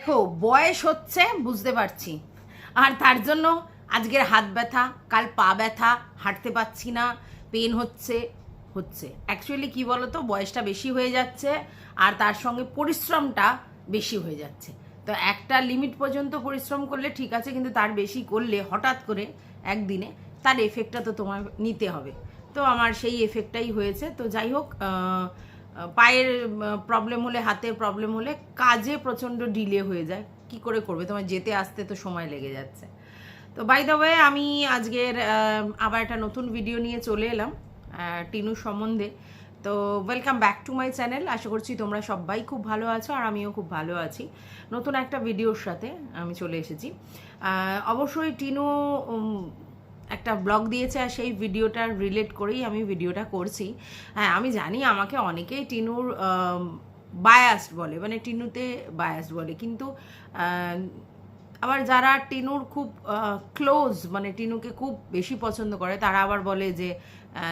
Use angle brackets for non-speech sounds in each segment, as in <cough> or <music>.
দেখো, বয়স হচ্ছে, বুঝতে পারছি। আর তার জন্য আজকের হাত ব্যথা, কাল পা ব্যথা, হাঁটতে পারছি না পেন হচ্ছে হচ্ছে। অ্যাকচুয়ালি কি বলতো, বয়সটা বেশি হয়ে যাচ্ছে, আর তার সঙ্গে পরিশ্রমটা বেশি হয়ে যাচ্ছে। তো একটা লিমিট পর্যন্ত পরিশ্রম করলে ঠিক আছে, কিন্তু তার বেশি করলে, হঠাৎ করে একদিনে তার এফেক্টটা তো তোমার নিতে হবে। তো আমার সেই এফেক্টটাই হয়েছে। তো যাই হোক পায়ের প্রবলেম হলে, হাতের প্রবলেম হলে কাজে প্রচণ্ড ডিলে হয়ে যায়। কি করে করবে? তোমার যেতে, আসতে তো সময় লেগে যাচ্ছে। তো বাই দ্য ওয়ে আমি আজকের আবার একটা নতুন ভিডিও নিয়ে চলে এলাম টিনু সম্বন্ধে। তো welcome back to my channel আশা করছি তোমরা সবাই খুব ভালো আছো আর আমিও খুব ভালো আছি। নতুন একটা ভিডিওর সাথে আমি চলে এসেছি। অবশ্যই টিনু একটা ব্লগ দিয়েছে আর সেই ভিডিওটার রিলেট করেই আমি ভিডিওটা করছি। হ্যাঁ আমি জানি আমাকে অনেকেই টিনুর বায়াসড বলে মানে টিনুতে বায়াসড বলে, কিন্তু আবার যারা টিনুর খুব ক্লোজ মানে টিনুকে খুব বেশি পছন্দ করে, তারা আবার বলে যে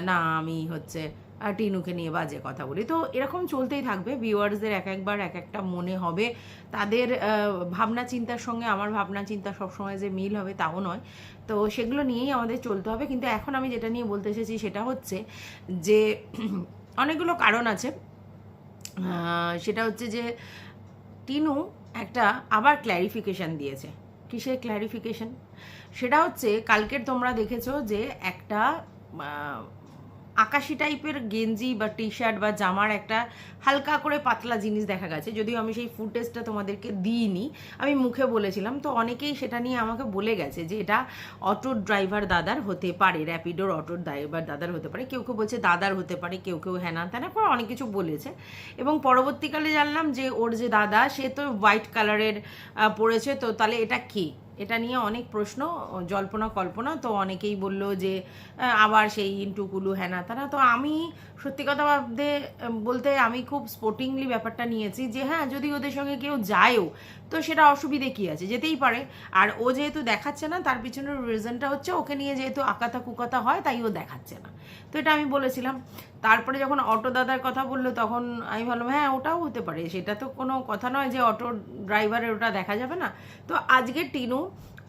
না, আমি হচ্ছে টিনুকে নিয়ে বাজে কথা বলি। তো এরকম চলতেই থাকবে। ভিউয়ার্সদের এক একবার এক একটা মনে হবে। তাদের ভাবনা চিন্তার সঙ্গে আমার ভাবনা চিন্তা সবসময় যে মিল হবে তাও নয়। তো সেগুলো নিয়েই আমাদের চলতে হবে। কিন্তু এখন আমি যেটা নিয়ে বলতে এসেছি সেটা হচ্ছে যে <clears throat> অনেকগুলো কারণ আছে। সেটা হচ্ছে যে টিনু একটা আবার ক্ল্যারিফিকেশন দিয়েছে। কিসের ক্ল্যারিফিকেশন সেটা হচ্ছে, কালকের তোমরা দেখেছ যে একটা আকাশি টাইপের গেঞ্জি বা টি শার্ট বা জামার একটা হালকা করে পাতলা জিনিস দেখা গেছে। যদিও আমি সেই ফুটেজটা তোমাদেরকে দিইনি, আমি মুখে বলেছিলাম। তো অনেকেই সেটা নিয়ে আমাকে বলে গেছে যে এটা অটো ড্রাইভার দাদার হতে পারে র্যাপিডোর অটো ড্রাইভার দাদার হতে পারে। কেউ কেউ বলছে দাদার হতে পারে, কেউ কেউ হ্যানা ত্যানা করে অনেক কিছু বলেছে। এবং পরবর্তীকালে জানলাম যে ওর যে দাদা, সে তো হোয়াইট কালারের পড়েছে তো তাহলে এটা কি? এটা নিয়ে অনেক প্রশ্ন, জল্পনা কল্পনা। তো অনেকেই বলল যে আবার সেই ইন্টুকুলু হ্যানা তারা তো আমি সত্যি কথা ভাবতে, বলতে আমি খুব স্পোর্টিংলি ব্যাপারটা নিয়েছি যে হ্যাঁ যদি ওদের সঙ্গে কেউ যায়ও তো সেটা অসুবিধে কি আছে? যেতেই পারে। আর ও যেহেতু দেখাচ্ছে না, তার পিছনের রিজনটা হচ্ছে ওকে নিয়ে যেহেতু আকাতা কুকাতা হয়, তাই ও দেখাচ্ছে না। তো এটা আমি বলেছিলাম। তারপরে যখন অটো দাদার কথা বলল, তখন আমি ভাবলাম হ্যাঁ ওটাও হতে পারে। সেটা তো কোনো কথা নয় যে অটো ড্রাইভারের ওটা দেখা যাবে না। তো আজকে টিনু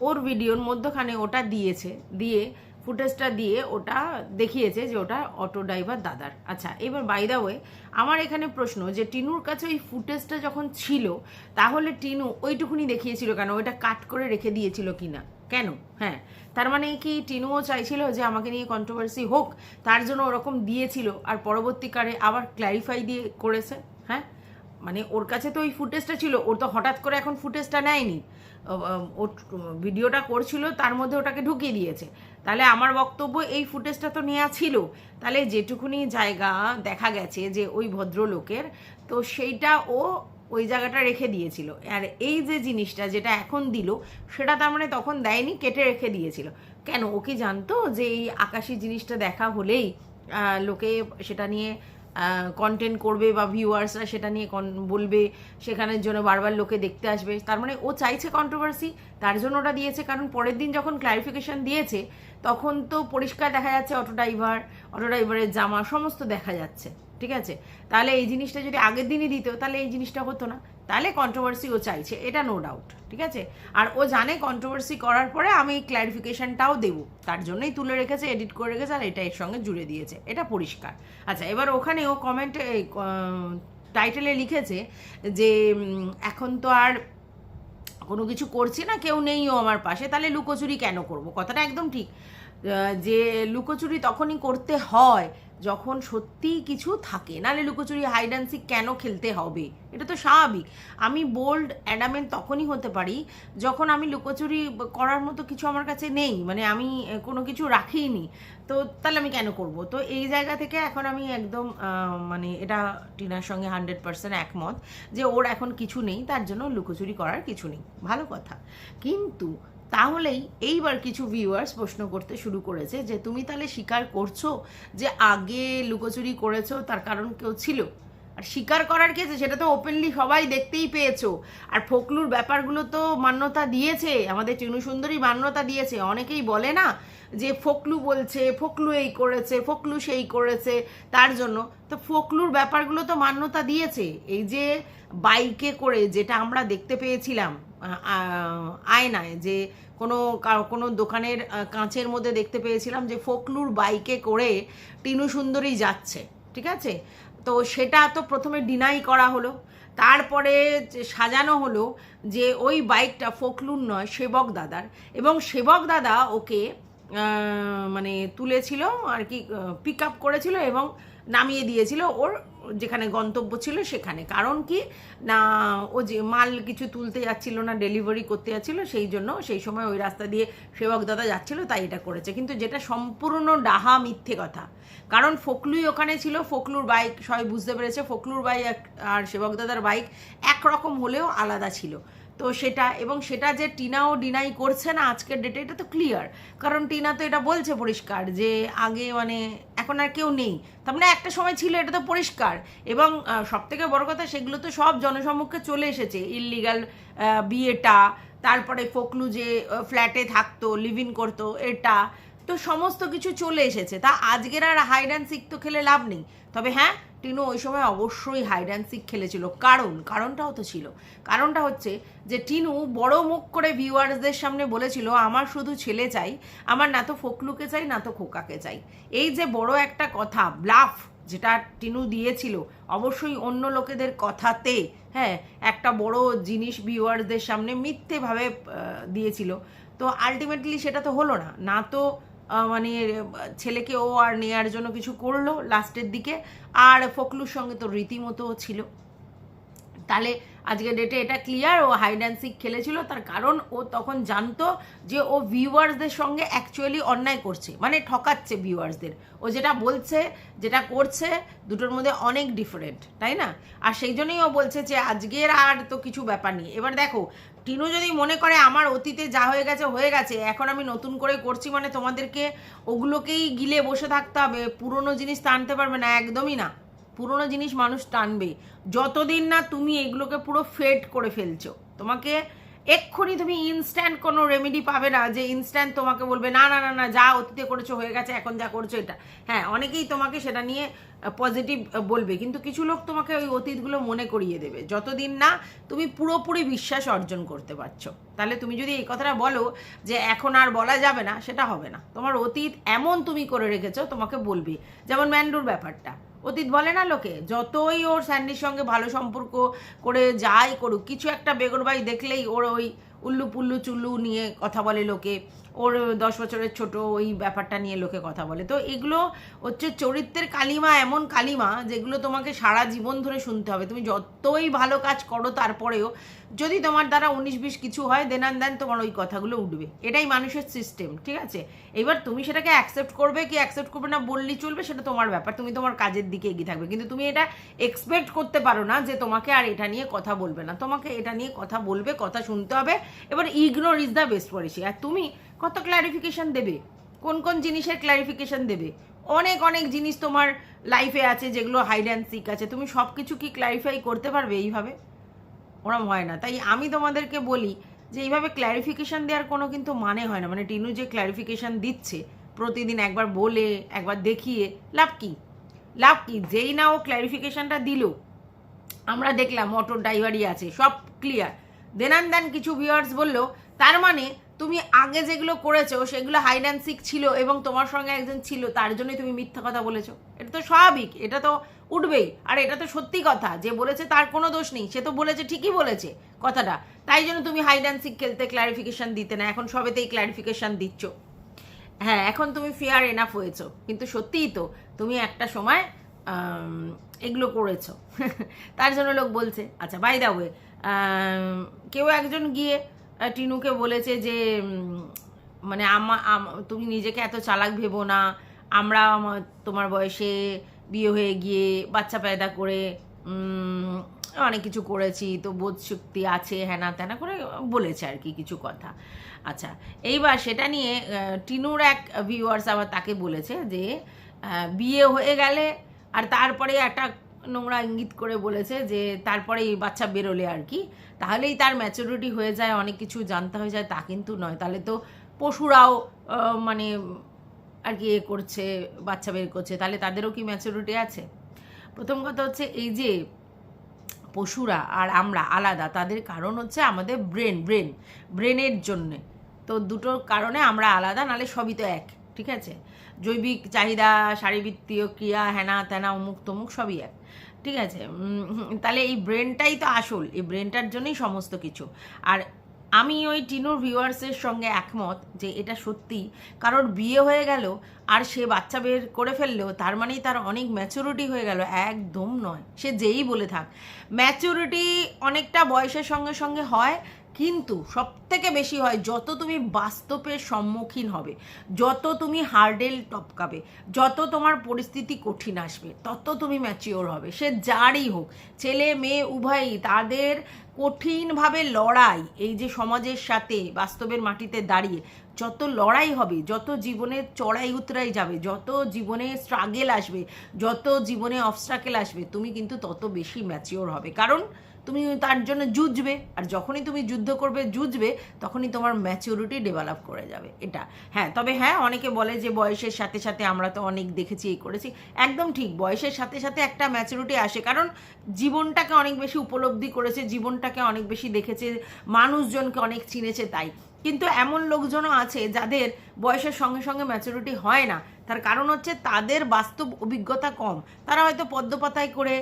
ওর ভিডিওর মধ্যখানে ওটা দিয়েছে, দিয়ে ফুটেজটা দিয়ে ওটা দেখিয়েছে যে ওটা অটো ড্রাইভার দাদার। আচ্ছা এবার বাই দা ওয়ে আমার এখানে প্রশ্ন যে টিনুর কাছে ওই ফুটেজটা যখন ছিল, তাহলে টিনু ওইটুকুনি দেখিয়েছিল কেন? ওইটা কাট করে রেখে দিয়েছিল কিনা? কেন? হ্যাঁ তার মানে কি টিনুও চাইছিল যে আমাকে নিয়ে কন্ট্রোভার্সি হোক, তার জন্য ওরকম দিয়েছিল আর পরবর্তীকালে আবার ক্ল্যারিফাই দিয়ে করেছে? হ্যাঁ মানে ওর কাছে তো ওই ফুটেজটা ছিল, ওর তো হঠাৎ করে এখন ফুটেজটা নেয়নি। ও, ভিডিওটা করছিল, তার মধ্যে ওটাকে ঢুকিয়ে দিয়েছে। তাহলে আমার বক্তব্য এই ফুটেজটা তো নেওয়া ছিল। তাহলে যেটুকুনি জায়গা দেখা গেছে যে ওই ভদ্রলোকের, তো সেইটা ও ওই জায়গাটা রেখে দিয়েছিল। আর এই যে জিনিসটা যেটা এখন দিল, সেটা তার মানে তখন দেয়নি, কেটে রেখে দিয়েছিল। কেন? ও কি জানতো যে এই আকাশি জিনিসটা দেখা হলেই লোকে সেটা নিয়ে কন্টেন্ট করবে বা ভিউয়ার্সরা সেটা নিয়ে বলবে, সেখানের জন্য বারবার লোকে দেখতে আসবে। তার মানে ও চাইছে কন্ট্রোভার্সি তার জন্য ওটা দিয়েছে। কারণ পরের দিন যখন ক্লারিফিকেশান দিয়েছে, তখন তো পরিষ্কার দেখা যাচ্ছে অটো ড্রাইভার অটো ড্রাইভারের জামা, সমস্ত দেখা যাচ্ছে। ঠিক আছে? তাহলে এই জিনিসটা যদি আগের দিনই দিত, তাহলে এই জিনিসটা হতো না। তাহলে কন্ট্রোভার্সি ও চাইছে, এটা নো ডাউট ঠিক আছে? আর ও জানে কন্ট্রোভার্সি করার পরে আমি ক্ল্যারিফিকেশনটাও দেবো, তার জন্যই তুলে রেখেছে এডিট করে রেখেছে, আর এটা এর সঙ্গে জুড়ে দিয়েছে, এটা পরিষ্কার। আচ্ছা এবার ওখানে ও কমেন্টে টাইটেলে লিখেছে যে এখন তো আর কোনো কিছু করছি না, কেউ নেইও আমার পাশে, তাহলে লুকোচুরি কেন করব? কথাটা একদম ঠিক। যে লুকোচুরি তখনই করতে হয় যখন সত্যিই কিছু থাকে, নাহলে লুকোচুরি হাইড অ্যান্ড সিক কেন খেলতে হবে? এটা তো স্বাভাবিক। আমি বোল্ড অ্যাডামেন্ট তখনই হতে পারি যখন আমি লুকোচুরি করার মতো কিছু আমার কাছে নেই মানে আমি কোনো কিছু রাখিনি। তো তাহলে আমি কেন করব? তো এই জায়গা থেকে এখন আমি একদম মানে এটা টিনার সঙ্গে হান্ড্রেড পার্সেন্ট একমত যে ওর এখন কিছু নেই, তার জন্য লুকোচুরি করার কিছু নেই। ভালো কথা। কিন্তু তাহলেই এইবার কিছু ভিউয়ার্স প্রশ্ন করতে শুরু করেছে যে, তুমি তাহলে স্বীকার করছ যে আগে লুকোচুরি করেছ, তার কারণ কেউ ছিল? আর স্বীকার করার কেছে সেটা তো ওপেনলি সবাই দেখতেই পেয়েছ। আর ফোকলুর ব্যাপারগুলো তো মান্যতা দিয়েছে, আমাদের চিনু সুন্দরী মান্যতা দিয়েছে। অনেকেই বলে না যে ফোকলু বলছে, ফোকলু এই করেছে, ফোকলু সেই করেছে, তার জন্য। তো ফোকলুর ব্যাপারগুলো তো মান্যতা দিয়েছে। এই যে বাইকে করে যেটা আমরা দেখতে পেয়েছিলাম আয়নায় যে কোনো কোনো দোকানের কাঁচের মধ্যে দেখতে পেয়েছিলাম যে ফোকলুর বাইকে করে টিনু সুন্দরী যাচ্ছে, ঠিক আছে? তো সেটা তো প্রথমে ডিনাই করা হলো। তারপরে সাজানো হলো যে ওই বাইকটা ফোকলুর নয়, সেবক দাদার। এবং সেবক দাদা ওকে মানে তুলেছিল আর কি পিক আপ করেছিল এবং নামিয়ে দিয়েছিল ওর যেখানে গন্তব্য ছিল সেখানে। কারণ কি? না, ও যে মাল কিছু তুলতে যাচ্ছিল না ডেলিভারি করতে যাচ্ছিল, সেই জন্য সেই সময় ওই রাস্তা দিয়ে সেবক দাদা যাচ্ছিল, তাই এটা করেছে। কিন্তু যেটা সম্পূর্ণ ডাহা মিথ্যে কথা। কারণ ফকলুই ওখানে ছিল, ফকলুর বাইক সবাই বুঝতে পেরেছে, ফকলুর বাইক আর সেবক দাদার বাইক একরকম হলেও আলাদা ছিল। তো সেটা, এবং সেটা যে টিনাও ডিনাই করছে না আজকের ডেটে এটা তো ক্লিয়ার কারণ টিনা তো এটা বলছে পরিষ্কার যে আগে মানে এখন আর কেউ নেই। তার মানে একটা সময় ছিল এটা তো পরিষ্কার। এবং সব থেকে বড় কথা সেগুলো তো সব জনসম্মুখে চলে এসেছে। ইললিগাল বিয়েটা, তারপরে ফকলু যে ফ্ল্যাটে থাকতো লিভ ইন করতো, এটা তো সমস্ত কিছু চলে এসেছে। তা আজকের আর হাইড অ্যান্ড সিক তো খেলে লাভ নেই। তবে হ্যাঁ টিনু ওই সময় অবশ্যই হাইড অ্যান্ড সিক খেলেছিল। কারণ, কারণটাও তো ছিল। কারণটা হচ্ছে যে টিনু বড় মুখ করে ভিউয়ার্সদের সামনে বলেছিল, আমার শুধু ছেলে চাই। আমার না তো ফকলুকে চাই, না তো খোকাকে চাই। এই যে বড় একটা কথা ব্লাফ যেটা টিনু দিয়েছিল, অবশ্যই অন্য লোকেদের কথাতে হ্যাঁ একটা বড় জিনিস ভিউয়ার্সদের সামনে মিথ্যেভাবে দিয়েছিল। তো আলটিমেটলি সেটা তো হলো না। না তো মানে ছেলেকে ও আর নেয়ার জন্য কিছু করল লাস্টের দিকে। আর ফকলুর সঙ্গে তো রীতিমতো ছিল। তাহলে আজকে ডেটে এটা ক্লিয়ার ও হাইড অ্যান্ড সিক খেলেছিল, তার কারণ ও তখন জানতো যে ও ভিউয়ার্সদের সঙ্গে অ্যাকচুয়ালি অন্যায় করছে মানে ঠকাচ্ছে ভিউয়ার্সদের ও যেটা বলছে, যেটা করছে, দুটোর মধ্যে অনেক ডিফারেন্ট তাই না? আর সেই জন্যই ও বলছে যে আজকের আর তো কিছু ব্যাপার নেই। এবার দেখো, টিনু যদি মনে করে আমার অতীতে যা হয়ে গেছে হয়ে গেছে, এখন আমি নতুন করে করছি মানে তোমাদেরকে ওগুলোকেই গিলে বসে থাকতে হবে, পুরনো জিনিস তো আনতে পারবে না, একদমই না। পুরনো জিনিস মানুষ টানবে। যতদিন না তুমি এগুলোকে পুরো ফেড করে ফেলছো। তোমাকে এক্ষুনি তুমি ইনস্ট্যান্ট কোনো রেমেডি পাবে না যে ইনস্ট্যান্ট তোমাকে বলবে, না না না না, যা অতীতে করেছ হয়ে গেছে, এখন যা করছ এটা। হ্যাঁ অনেকেই তোমাকে সেটা নিয়ে পজিটিভ বলবে। কিন্তু কিছু লোক তোমাকে ওই অতীতগুলো মনে করিয়ে দেবে। যতদিন না তুমি পুরোপুরি বিশ্বাস অর্জন করতে পারছ। তাহলে তুমি যদি এই কথাটা বলো যে এখন আর বলা যাবে না, সেটা হবে না। তোমার অতীত এমন তুমি করে রেখেছো, তোমাকে বলবে। যেমন ম্যান্ডুর ব্যাপারটা। অতীত বলে না লোকে, যতই ওর স্যান্ডির সঙ্গে ভালো সম্পর্ক করে যাই করুক, কিছু একটা বেগরবাই দেখলেই ওর ওই উল্লু পুল্লু চুল্লু নিয়ে কথা বলে লোকে। ওর দশ বছরের ছোট ওই ব্যাপারটা নিয়ে লোকে কথা বলে। তো এগুলো হচ্ছে চরিত্রের কালিমা, এমন কালিমা যেগুলো তোমাকে সারা জীবন ধরে শুনতে হবে। তুমি যতই ভালো কাজ করো তারপরেও যদি তোমার দ্বারা উনিশ বিশ কিছু হয় দেন আন দেন তোমার ওই কথাগুলো উঠবে। এটাই মানুষের সিস্টেম ঠিক আছে? এবার তুমি সেটাকে অ্যাকসেপ্ট করবে কি অ্যাকসেপ্ট করবে না বললেই চলবে, সেটা তোমার ব্যাপার। তুমি তোমার কাজের দিকে এগিয়ে থাকবে। কিন্তু তুমি এটা এক্সপেক্ট করতে পারো না যে তোমাকে আর এটা নিয়ে কথা বলবে না। তোমাকে এটা নিয়ে কথা বলবে, কথা শুনতে হবে। এবার ignore is the best policy আর তুমি কত ক্ল্যারিফিকেশন দেবে? কোন কোন জিনিসের ক্ল্যারিফিকেশন দেবে? অনেক অনেক জিনিস তোমার লাইফে আছে যেগুলো হাইড অ্যান্ড সিক আছে। তুমি সব কিছু কি ক্ল্যারিফাই করতে পারবে এইভাবে? ওরম হয় না। তাই আমি তোমাদেরকে বলি যে এইভাবে ক্ল্যারিফিকেশন দেওয়ার কোনো কিন্তু মানে হয় না। মানে টিনু যে ক্ল্যারিফিকেশান দিচ্ছে, প্রতিদিন একবার বলে, একবার দেখিয়ে, লাভ কি? লাভ কি? যেই না ও ক্ল্যারিফিকেশনটা দিল, আমরা দেখলাম অটো ড্রাইভারই আছে, সব ক্লিয়ার দেন কিছু ভিউয়ার্স বলল, তার মানে তুমি আগে যেগুলো করেছ, সেগুলো হাইড অ্যান্ড সিক ছিল এবং তোমার সঙ্গে একজন ছিল, তার জন্যই তুমি মিথ্যা কথা বলেছ। এটা তো স্বাভাবিক, এটা তো উঠবেই। আর এটা তো সত্যি কথা, যে বলেছে তার কোনো দোষ নেই, সে তো বলেছে, ঠিকই বলেছে কথাটা। তাই জন্য তুমি হাইড অ্যান্ড সিক খেলতে ক্ল্যারিফিকেশন দিতে না, এখন সবেতেই ক্ল্যারিফিকেশন দিচ্ছ। হ্যাঁ এখন তুমি ফেয়ার এনাফ হয়েছো, কিন্তু সত্যিই তো তুমি একটা সময় এগুলো করেছ। <laughs> তার জন্য লোক বলছে আচ্ছা বাই দা ওয়ে কেউ একজন গিয়ে টিনুকে বলেছে যে মানে আমা তুমি নিজেকে এত চালাক ভেবো না। আমরা তোমার বয়সে বিয়ে হয়ে গিয়ে বাচ্চা পয়দা করে অনেক কিছু করেছি, তো বোধ শক্তি আছে, হ্যানা ত্যানা করে বলেছে আর কি কিছু কথা। আচ্ছা এইবার সেটা নিয়ে টিনুর এক ভিউয়ার্স আবার তাকে বলেছে যে বিয়ে হয়ে গেলে আর তারপরে একটা নোংরা ইঙ্গিত করে বলেছে যে তারপরে এই বাচ্চা বেরোলে আর কি। তাহলেই তার ম্যাচুরিটি হয়ে যায়, অনেক কিছু জানতে হয়ে যায়, তা কিন্তু নয়। তাহলে তো পশুরাও মানে আর কি এ করছে, বাচ্চা বের করছে, তাহলে তাদেরও কি ম্যাচুরিটি আছে? প্রথম কথা হচ্ছে এই যে পশুরা আর আমরা আলাদা, তাদের কারণ হচ্ছে আমাদের ব্রেন ব্রেন ব্রেনের জন্যে। তো দুটোর কারণে আমরা আলাদা নালে সবই তো এক, ঠিক আছে? জৈবিক চাহিদা, শারীরবৃত্তীয় ক্রিয়া হ্যানা ত্যানা অমুক তমুক সবই এক। ঠিক আছে? তাহলে এই ব্রেনটাই তো আসল। এই ব্রেনটার জন্যই সমস্ত কিছু। আর আমি ওই টিনুর ভিউয়ার্সের সঙ্গে একমত যে এটা সত্যি। কারোর বিয়ে হয়ে গেল আর সে বাচ্চা বের করে ফেললেও তার মানেই তার অনেক ম্যাচুরিটি হয়ে গেল। একদম নয়। সে যেই বলে থাক। ম্যাচুরিটি অনেকটা বয়সের সঙ্গে সঙ্গে হয় কিন্তু সব থেকে বেশি হয় যত তুমি বাস্তবের সম্মুখীন হবে, যত তুমি হার্ডেল টপকাবে, যত তোমার পরিস্থিতি কঠিন আসবে, তত তুমি ম্যাচিওর হবে। সে যারই হোক, ছেলে, মেয়ে, উভয়ই তাদের কঠিনভাবে লড়াই, এই যে সমাজের সাথে বাস্তবের মাটিতে দাঁড়িয়ে, যত লড়াই হবে, যত জীবনে চড়াই উতরাই যাবে, যত জীবনে স্ট্রাগেল আসবে, যত জীবনে অবস্ট্রাকেল আসবে, তুমি কিন্তু তত বেশি ম্যাচিওর হবে। কারণ তুমি তার জন্য যুঝবে আর যখনই তুমি যুদ্ধ করবে যুঝবে তখনই তোমার ম্যাচিউরিটি ডেভেলপ করে যাবে। এটা। হ্যাঁ তবে হ্যাঁ অনেকে বলে যে বয়সের সাথে সাথে আমরা তো অনেক দেখেছি, এই করেছি। একদম ঠিক, বয়সের সাথে সাথে একটা ম্যাচুরিটি আসে, কারণ জীবনটাকে অনেক বেশি উপলব্ধি করেছে, জীবনটাকে অনেক বেশি দেখেছে, মানুষজনকে অনেক চিনেছে তাই। কিন্তু এমন লোকজনও আছে যাদের বয়সের সঙ্গে সঙ্গে ম্যাচুরিটি হয় না। তার কারণ হচ্ছে তাদের বাস্তব অভিজ্ঞতা কম। তারা হয়তো পদ্মপাতায় করে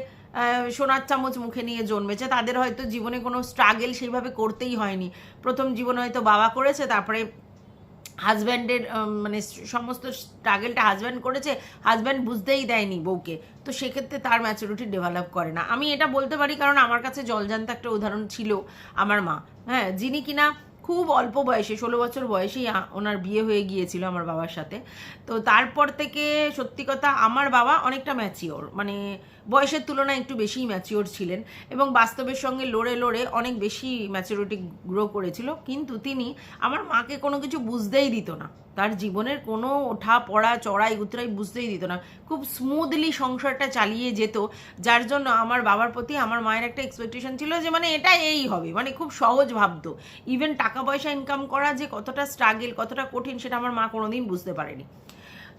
সোনার চামচ মুখে নিয়ে জন্মেছে। তাদের হয়তো জীবনে কোনো স্ট্রাগেল সেইভাবে করতেই হয়নি। প্রথম জীবনে হয়তো বাবা করেছে, তারপরে হাজব্যান্ডের মানে সমস্ত স্ট্রাগেলটা হাজব্যান্ড করেছে হাজব্যান্ড বুঝতেই দেয়নি বউকে। তো সেক্ষেত্রে তার ম্যাচুরিটি ডেভেলপ করে না। আমি এটা বলতে পারি কারণ আমার কাছে জলজান্ত একটা উদাহরণ ছিল আমার মা। হ্যাঁ যিনি কিনা খুব অল্প বয়সে, ষোলো বছর বয়সেই ওনার বিয়ে হয়ে গিয়েছিল আমার বাবার সাথে। তো তারপর থেকে সত্যি কথা, আমার বাবা অনেকটা ম্যাচিওর মানে বয়সের তুলনায় একটু বেশিই ম্যাচিওর ছিলেন এবং বাস্তবের সঙ্গে লড়ে লড়ে অনেক বেশি ম্যাচিওরিটি গ্রো করেছিল। কিন্তু তিনি আমার মাকে কোনো কিছু বুঝতেই দিত না। তার জীবনের কোনো ওঠা, পড়া, চড়াই, উতরাই বুঝতেই দিত না। খুব স্মুথলি সংসারটা চালিয়ে যেত, যার জন্য আমার বাবার প্রতি আমার মায়ের একটা এক্সপেকটেশন ছিল যে মানে এটা এই হবে মানে খুব সহজ ভাবতো। ইভেন টাকা পয়সা ইনকাম করা যে কতটা স্ট্রাগেল কতটা কঠিন, সেটা আমার মা কোনোদিন বুঝতে পারেনি।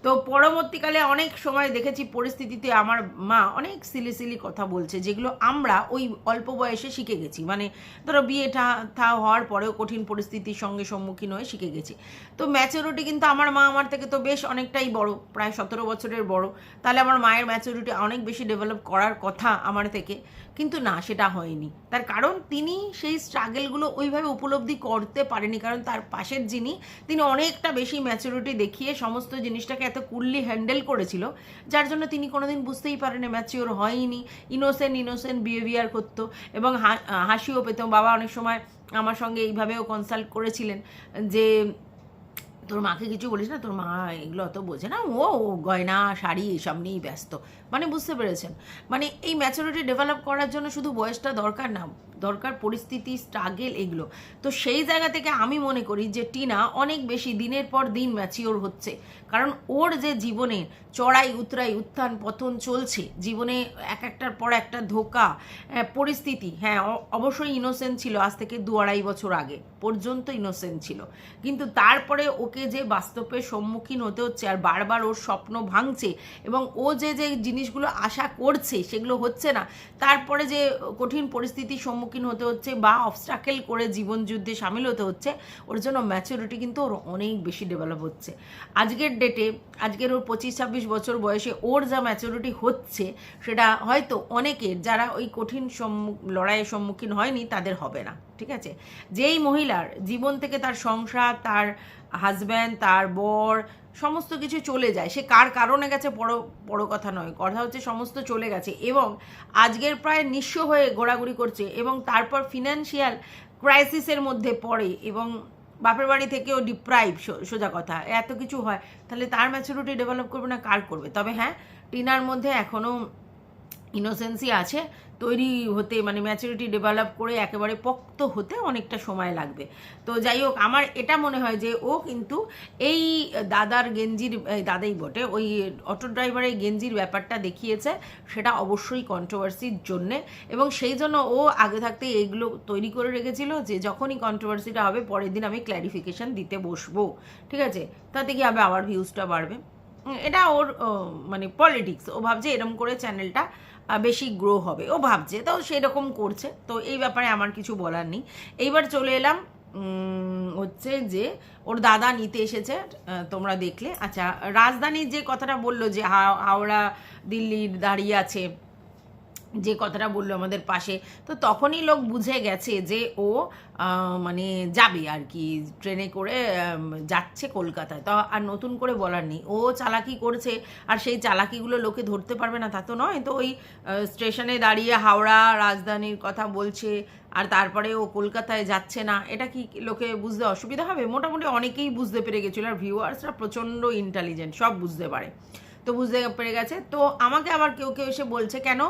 তো পরবর্তীকালে অনেক সময় দেখেছি পরিস্থিতিতে আমার মা অনেক সিলি সিলি কথা বলছে, যেগুলো আমরা ওই অল্প বয়সে শিখে গেছি। মানে ধরো বিয়ে থা থা হওয়ার পরেও কঠিন পরিস্থিতির সঙ্গে সম্মুখীন হয়ে শিখে গেছি। তো ম্যাচুরিটি কিন্তু আমার মা আমার থেকে তো বেশ অনেকটাই বড়, প্রায় সতেরো বছরের বড়। তাহলে আমার মায়ের ম্যাচুরিটি অনেক বেশি ডেভেলপ করার কথা আমার থেকে। কিন্তু না, সেটা হয়নি। তার কারণ তিনি সেই স্ট্রাগেলগুলো ওইভাবে উপলব্ধি করতে পারেনি। কারণ তার পাশের যিনি, তিনি অনেকটা বেশি ম্যাচুরিটি দেখিয়ে সমস্ত জিনিসটাকে এত কুললি হ্যান্ডেল করেছিল, যার জন্য তিনি কোনোদিন বুঝতেই পারেনি ম্যাচিওর হয়নি। ইনোসেন্ট ইনোসেন্ট বিহেভিয়ার করতো এবং হাসিও পেত। বাবা অনেক সময় আমার সঙ্গে এইভাবেও কনসাল্ট করেছিলেন যে তোর মাকে কিছু বলিস না, তোর মা এগুলো অত বোঝে না। ও গয়না, শাড়ি এসব নিয়েই ব্যস্ত। মানে বুঝতে পেরেছেন। মানে এই ম্যাচুরিটি ডেভেলপ করার জন্য শুধু বয়সটা দরকার না। দরকার, পরিস্থিতি স্ট্রাগেল এগুলো। তো সেই জায়গা থেকে আমি মনে করি যে টিনা অনেক বেশি দিনের পর দিন ম্যাচিওর হচ্ছে। কারণ ওর যে জীবনে চড়াই, উতরাই, উত্থান, পতন চলছে, জীবনে এক একটার পর একটা ধোকা পরিস্থিতি হ্যাঁ অবশ্যই ইনোসেন্ট ছিল, আজ থেকে দু আড়াই বছর আগে পর্যন্ত ইনোসেন্ট ছিল। কিন্তু তারপরে ওকে যে বাস্তবের সম্মুখীন হতে হচ্ছে আর বারবার ওর স্বপ্ন ভাঙছে এবং ও যে যে জিনিসগুলো আশা করছে সেগুলো হচ্ছে না, তারপরে যে কঠিন পরিস্থিতির সম্মুখীন হতে হচ্ছে বা অবস্ট্রাকেল করে জীবন যুদ্ধে সামিল হতে হচ্ছে, ওর জন্য ম্যাচুরিটি কিন্তু ওর অনেক বেশি ডেভেলপ হচ্ছে। আজকের ডেটে আজকের ওর পঁচিশ ছাব্বিশ বছর বয়সে ওর যা ম্যাচুরিটি হচ্ছে, সেটা হয়তো অনেকের যারা ওই কঠিন সম্মুখ লড়াইয়ের সম্মুখীন হয়নি, তাদের হবে না, ঠিক আছে? যেই মহিলার জীবন থেকে তার সংসার, তার হাজব্যান্ড তার বর সমস্ত কিছু চলে যায়। সে কার কারণে গেছে বড় বড় কথা নয়। কথা হচ্ছে সমস্ত চলে গেছে এবং আজকের প্রায় নিঃস্ব হয়ে ঘোরাঘুরি করছে এবং তারপর ফিনান্সিয়াল ক্রাইসিসের মধ্যে পড়ে এবং বাপের বাড়ি থেকেও ডিপ্রাইভ সোজা কথা। এত কিছু হয়, তাহলে তার ম্যাচুরিটি ডেভেলপ করবে না, কার করবে? তবে হ্যাঁ টিনার মধ্যে এখনও ইনোসেন্সি আছে, তৈরি হতে মানে ম্যাচুরিটি ডেভেলপ করে একেবারে পোক্ত হতে অনেকটা সময় লাগবে। তো যাই হোক, আমার এটা মনে হয় যে ও কিন্তু এই দাদার গেঞ্জির দাদাই বটে, ওই অটো ড্রাইভারের গেঞ্জির ব্যাপারটা দেখিয়েছে, সেটা অবশ্যই কন্ট্রোভার্সির জন্যে। এবং সেই জন্য ও আগে থাকতে এইগুলো তৈরি করে রেখেছিল যে যখনই কন্ট্রোভার্সিটা হবে, পরের দিন আমি ক্ল্যারিফিকেশন দিতে বসবো। ঠিক আছে? তাতে কি হবে? আবার ভিউজটা বাড়বে। এটা ওর মানে পলিটিক্স ও ভাবছে এরম করে চ্যানেলটা বেশি গ্রো হবে। ও ভাবছে, তো সেরকম করছে। তো এই ব্যাপারে আমার কিছু বলার নেই। এইবার চলে এলাম হচ্ছে যে ওর দাদা নিতে এসেছে তোমরা দেখলে। আচ্ছা রাজধানীর যে কথাটা বলল যে হাওড়া, দিল্লির দাঁড়িয়ে আছে যে কথাটা বলল আমাদের পাশে, তো তখনই লোক বুঝে গেছে যে ও মানে যাবে আর কি, ট্রেনে করে যাচ্ছে কলকাতায়। তো আর নতুন করে বলার নেই। ও চালাকি করছে, আর সেই চালাকিগুলো লোকে ধরতে পারবে না, তা তো নয়। তো ওই স্টেশনে দাঁড়িয়ে হাওড়া, রাজধানীর কথা বলছে, আর তারপরে ও কলকাতায় যাচ্ছে না। এটা কি লোকে বুঝতে অসুবিধা হবে? মোটামুটি অনেকেই বুঝতে পেরে গেছিল, আর ভিউয়ার্সরা প্রচণ্ড ইন্টেলিজেন্ট সব বুঝতে পারে। তো বুঝতে পেরে গেছে। তো আমাকে আবার কেউ কেউ এসে বলছে, কেন?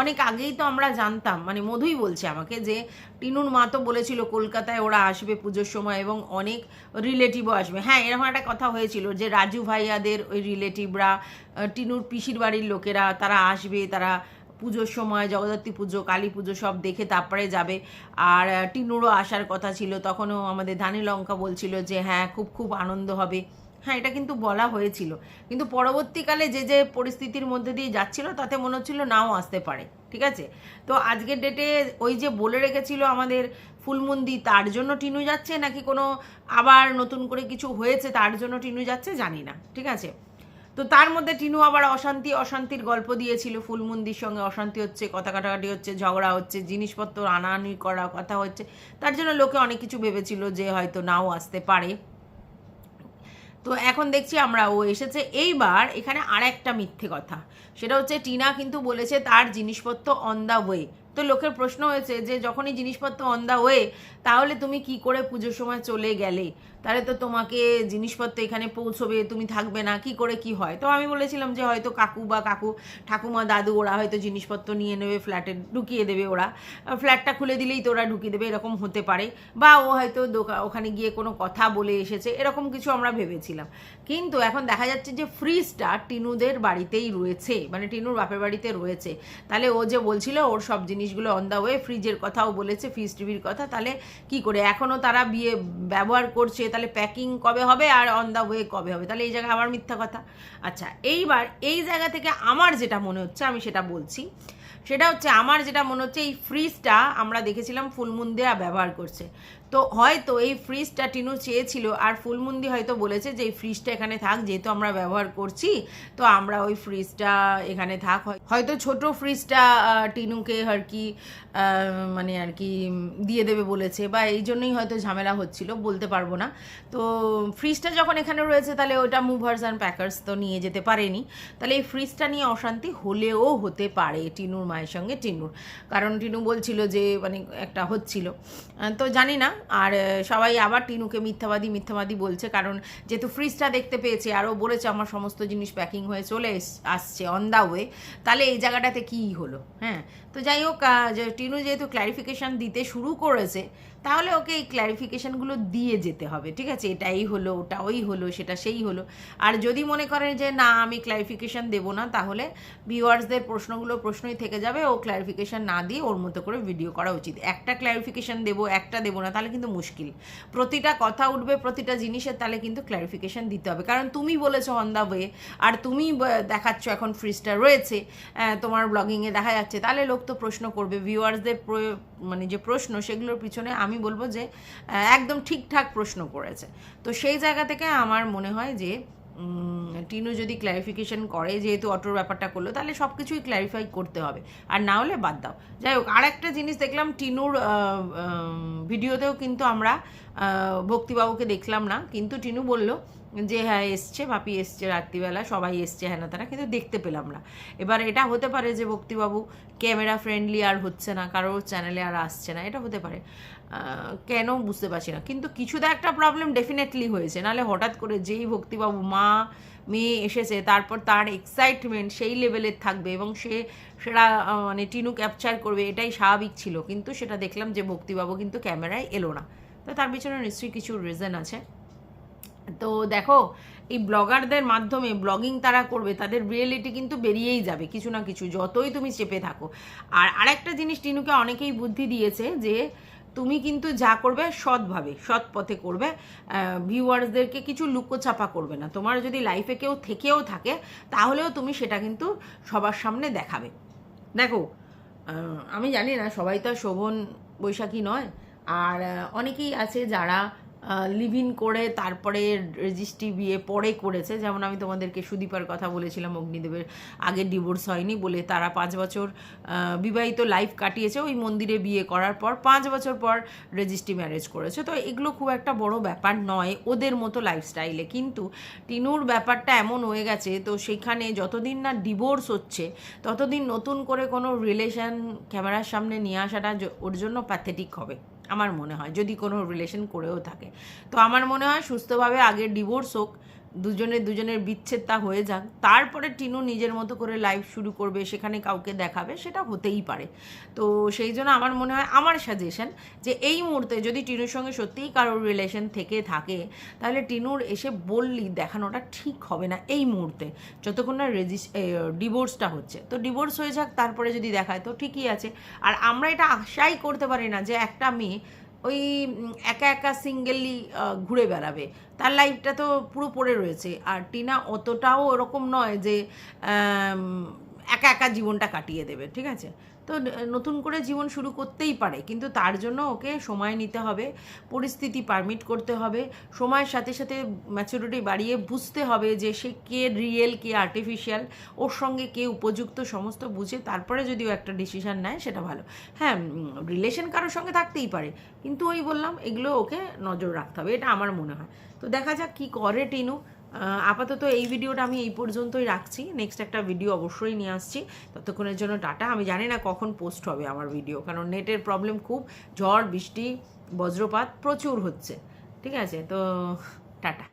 অনেক আগেই তো আমরা জানতাম মানে মধুই বলছে আমাকে যে, টিনুর মা তো বলেছিল কলকাতায় ওরা আসবে পুজোর সময় এবং অনেক রিলেটিভও আসবে। হ্যাঁ এরকম একটা কথা হয়েছিল যে, রাজু ভাইয়াদের ওই রিলেটিভরা টিনুর পিসির বাড়ির লোকেরা, তারা আসবে, তারা পুজোর সময়, জগদ্ধাত্রী পুজো, কালী পুজো সব দেখে তারপরে যাবে। আর টিনুরও আসার কথা ছিল, তখনও আমাদের ধানি লঙ্কা বলছিল যে হ্যাঁ খুব খুব আনন্দ হবে। হ্যাঁ এটা কিন্তু বলা হয়েছিল। কিন্তু পরবর্তীকালে যে যে পরিস্থিতির মধ্যে দিয়ে যাচ্ছিল, তাতে মনে হচ্ছিল নাও আসতে পারে, ঠিক আছে? তো আজকের ডেটে ওই যে বলে রেখেছিল আমাদের ফুলমন্দি, তার জন্য টিনু যাচ্ছে নাকি কোনো আবার নতুন করে কিছু হয়েছে, তার জন্য টিনু যাচ্ছে জানি না, ঠিক আছে? তো তার মধ্যে টিনু আবার অশান্তি, অশান্তির গল্প দিয়েছিল ফুলমন্দির সঙ্গে। অশান্তি হচ্ছে কথা কাটাকাটি হচ্ছে, ঝগড়া হচ্ছে, জিনিসপত্র আনাআনি করা, কথা হচ্ছে। তার জন্য লোকে অনেক কিছু ভেবেছিল যে হয়তো নাও আসতে পারে। তো এখন দেখছি আমরা ও এসেছে। এইবার এখানে আর একটা মিথ্যে কথা। সেটা হচ্ছে টিনা কিন্তু বলেছে তার জিনিসপত্র অন দ্য ওয়ে তো লোকের প্রশ্ন হয়েছে যে যখনই জিনিসপত্র অন দ্য ওয়ে তাহলে তুমি কি করে পুজোর সময় চলে গেলে? তাহলে তো তোমাকে জিনিসপত্র এখানে পৌঁছবে, তুমি থাকবে না, কি করে কি হয়? তো আমি বলেছিলাম যে হয়তো কাকু বা কাকু, ঠাকুমা, দাদু, ওরা হয়তো জিনিসপত্র নিয়ে নেবে ফ্ল্যাটে ঢুকিয়ে দেবে ওরা। ফ্ল্যাটটা খুলে দিলেই তো ওরা ঢুকিয়ে দেবে, এরকম হতে পারে। বা ও হয়তো দোকা- ওখানে গিয়ে কোনো কথা বলে এসেছে, এরকম কিছু আমরা ভেবেছিলাম। কিন্তু এখন দেখা যাচ্ছে যে ফ্রিজটা টিনুদের বাড়িতেই রয়েছে মানে টিনুর বাপের বাড়িতে রয়েছে। তাহলে ও যে বলছিল, ওর সব জিনিসগুলো অন দ্য ওয়ে ফ্রিজের কথাও বলেছে ফ্রিজ টিভির কথা। তাহলে কি করে? এখনও তারা বিয়ে ব্যবহার করছে, তাহলে প্যাকিং কবে হবে আর অন দ্য ওয়ে কবে হবে? তাহলে এই জায়গায় আবার মিথ্যা কথা। আচ্ছা এইবার এই জায়গা থেকে আমার যেটা মনে হচ্ছে, আমি সেটা বলছি। সেটা হচ্ছে, আমার যেটা মনে হচ্ছে, এই ফ্রিজটা আমরা দেখেছিলাম ফুলমুন্দিরা ব্যবহার করছে। তো হয়তো এই ফ্রিজটা টিনু চেয়েছিল, আর ফুলমুন্দি হয়তো বলেছে যে এই ফ্রিজটা এখানে থাক, যেহেতু আমরা ব্যবহার করছি, তো আমরা ওই ফ্রিজটা এখানে থাক। হয়- হয়তো ছোট ফ্রিজটা টিনুকে আর কি মানে আর কি দিয়ে দেবে বলেছে বা এই জন্যই হয়তো ঝামেলা হচ্ছিল, বলতে পারব না। তো ফ্রিজটা যখন এখানে রয়েছে, তাহলে ওটা মুভার্স অ্যান্ড প্যাকার্স তো নিয়ে যেতে পারেনি। তাহলে এই ফ্রিজটা নিয়ে অশান্তি হলেও হতে পারে টিনুর মায়ের সঙ্গে টিনুর। কারণ টিনু বলছিল যে মানে একটা হচ্ছিল। তো জানি না, আর সবাই আবার টিনুকে মিথ্যাবাদী মিথ্যাবাদী বলছে। কারণ যেহেতু ফ্রিজটা দেখতে পেয়েছে, আরও বলেছে আমার সমস্ত জিনিস প্যাকিং হয়ে চলে আসছে অন দ্য ওয়ে তাহলে এই জায়গাটাতে কী হলো? হ্যাঁ তো যাই হোক টিনু যেহেতু ক্ল্যারিফিকেশান দিতে শুরু করেছে তাহলে ওকে এই ক্ল্যারিফিকেশানগুলো দিয়ে যেতে হবে, ঠিক আছে? এটা এই হলো, ওটা ওই হলো, সেটা সেই হলো। আর যদি মনে করেন যে, না, আমি ক্ল্যারিফিকেশান দেবো না, তাহলে ভিউয়ার্সদের প্রশ্নগুলো প্রশ্নই থেকে যাবে, ও ক্ল্যারিফিকেশান না দিয়ে ওর মতো করে ভিডিও করা উচিত। একটা ক্ল্যারিফিকেশান দেবো, একটা দেবো না, তাহলে কিন্তু মুশকিল। প্রতিটা কথা উঠবে, প্রতিটা জিনিসের তাহলে কিন্তু ক্ল্যারিফিকেশান দিতে হবে। কারণ তুমি বলেছ অন দ্য ওয়ে আর তুমি দেখাচ্ছ এখন ফ্রিজটা রয়েছে তোমার ব্লগিংয়ে দেখা যাচ্ছে, তাহলে লোক তো প্রশ্ন করবে। ভিউয়ার্সদের মানে যে প্রশ্ন, সেগুলোর পিছনে আমি বলব যে একদম ঠিকঠাক প্রশ্ন করেছে। তো সেই জায়গা থেকে আমার মনে হয় যে টিনু যদি ক্ল্যারিফিকেশন করে যেহেতু অটোর ব্যাপারটা করল, তাহলে সব কিছুই ক্ল্যারিফাই করতে হবে। আর না হলে বাদ দাও। যাই হোক আর একটা জিনিস দেখলাম, টিনুর ভিডিওতেও কিন্তু আমরা ভক্তিবাবুকে দেখলাম না, কিন্তু টিনু বলল যে হ্যাঁ এসছে ভাপি এসছে রাত্রিবেলা, সবাই এসছে হ্যাঁ তারা কিন্তু দেখতে পেলাম না। এবার এটা হতে পারে যে ভক্তিবাবু ক্যামেরা ফ্রেন্ডলি আর হচ্ছে না কারোর চ্যানেলে আর আসছে না, এটা হতে পারে। কেন বুঝতে পারছি না, কিন্তু কিছুটা একটা প্রবলেম ডেফিনেটলি হয়েছে। নাহলে হঠাৎ করে যেই ভক্তিবাবু মা, মেয়ে এসেছে, তারপর তার এক্সাইটমেন্ট সেই লেভেলের থাকবে এবং সে, সেটা মানে টিনু ক্যাপচার করবে, এটাই স্বাভাবিক ছিল। কিন্তু সেটা দেখলাম যে ভক্তিবাবু কিন্তু ক্যামেরায় এলো না। তো তার পিছনে নিশ্চয়ই কিছু রিজন আছে। তো দেখো, এই ব্লগারদের মাধ্যমে ব্লগিং তারা করবে, তাদের রিয়েলিটি কিন্তু বেরিয়েই যাবে, কিছু না কিছু, যতই তুমি চেপে থাকো। আর আরেকটা জিনিস টিনুকে অনেকেই বুদ্ধি দিয়েছে যে, তুমি কিন্তু যা করবে সৎভাবে, সৎ পথে করবে ভিউয়ার্সদেরকে কিছু লুকোচাপা করবে না। তোমার যদি লাইফে কেউ থেকেও থাকে, তাহলেও তুমি সেটা কিন্তু সবার সামনে দেখাবে। দেখো আমি জানি না, সবাই তো শোভন বৈশাখী নয়, আর অনেকেই আছে যারা লিভ ইন করে তারপরে রেজিস্ট্রি বিয়ে পরে করেছে। যেমন আমি তোমাদেরকে সুদীপার কথা বলেছিলাম, অগ্নিদেবের আগে ডিভোর্স হয়নি বলে তারা পাঁচ বছর বিবাহিত লাইফ কাটিয়েছে। ওই মন্দিরে বিয়ে করার পর পাঁচ বছর পর রেজিস্ট্রি ম্যারেজ করেছে। তো এগুলো খুব একটা বড় ব্যাপার নয় ওদের মতো লাইফস্টাইলে কিন্তু টিনুর ব্যাপারটা এমন হয়ে গেছে, তো সেখানে যতদিন না ডিভোর্স হচ্ছে, ততদিন নতুন করে কোনো রিলেশন ক্যামেরার সামনে নিয়ে আসাটা ওর জন্য প্যাথেটিক হবে। আমার মনে হয়, যদি কোনো রিলেশন করেও থাকে। তো আমার মনে হয় সুস্থভাবে আগে ডিভোর্স হোক দুজনের বিচ্ছেদ তা হয়ে যাক। তারপরে টিনু নিজের মতো করে লাইফ শুরু করবে, সেখানে কাউকে দেখাবে, সেটা হতেই পারে। তো সেই জন্য আমার মনে হয়, আমার সাজেশন যে এই মুহূর্তে যদি টিনুর সঙ্গে সত্যিই কারোর রিলেশন থেকে থাকে, তাহলে টিনুর এসে বললি দেখানোটা ঠিক হবে না এই মুহূর্তে। যতক্ষণ না রেজিস ডিভোর্সটা হচ্ছে। তো ডিভোর্স হয়ে যাক, তারপরে যদি দেখায়, তো ঠিকই আছে। আর আমরা এটা আশাই করতে পারি না যে একটা মেয়ে ওই একা একা সিঙ্গেলি ঘুরে বেড়াবে। তার লাইফটা তো পুরো পড়ে রয়েছে। আর টিনা অতটাও ওরকম নয় যে একা একা জীবনটা কাটিয়ে দেবে, ঠিক আছে? তো নতুন করে জীবন শুরু করতেই পারে, কিন্তু তার জন্য ওকে সময় নিতে হবে, পরিস্থিতি পারমিট করতে হবে, সময়ের সাথে সাথে ম্যাচুরিটি বাড়িয়ে বুঝতে হবে যে সে কে রিয়েল কে আর্টিফিশিয়াল ওর সঙ্গে কে উপযুক্ত সমস্ত বুঝে তারপরে যদি ও একটা ডিসিশন নেয় সেটা ভালো। হ্যাঁ রিলেশন কারোর সঙ্গে থাকতেই পারে, কিন্তু ওই বললাম এগুলো ওকে নজর রাখতে হবে, এটা আমার মনে হয়। তো দেখা যাক কী করে টিনু আপাতত এই ভিডিওটা আমি এই পর্যন্তই রাখছি। নেক্সট একটা ভিডিও অবশ্যই নিয়ে আসছি। ততক্ষণের জন্য টাটা। আমি জানি না কখন পোস্ট হবে আমার ভিডিও কারণ নেটের প্রবলেম খুব। ঝড়, বৃষ্টি, বজ্রপাত প্রচুর হচ্ছে। ঠিক আছে? তো টাটা।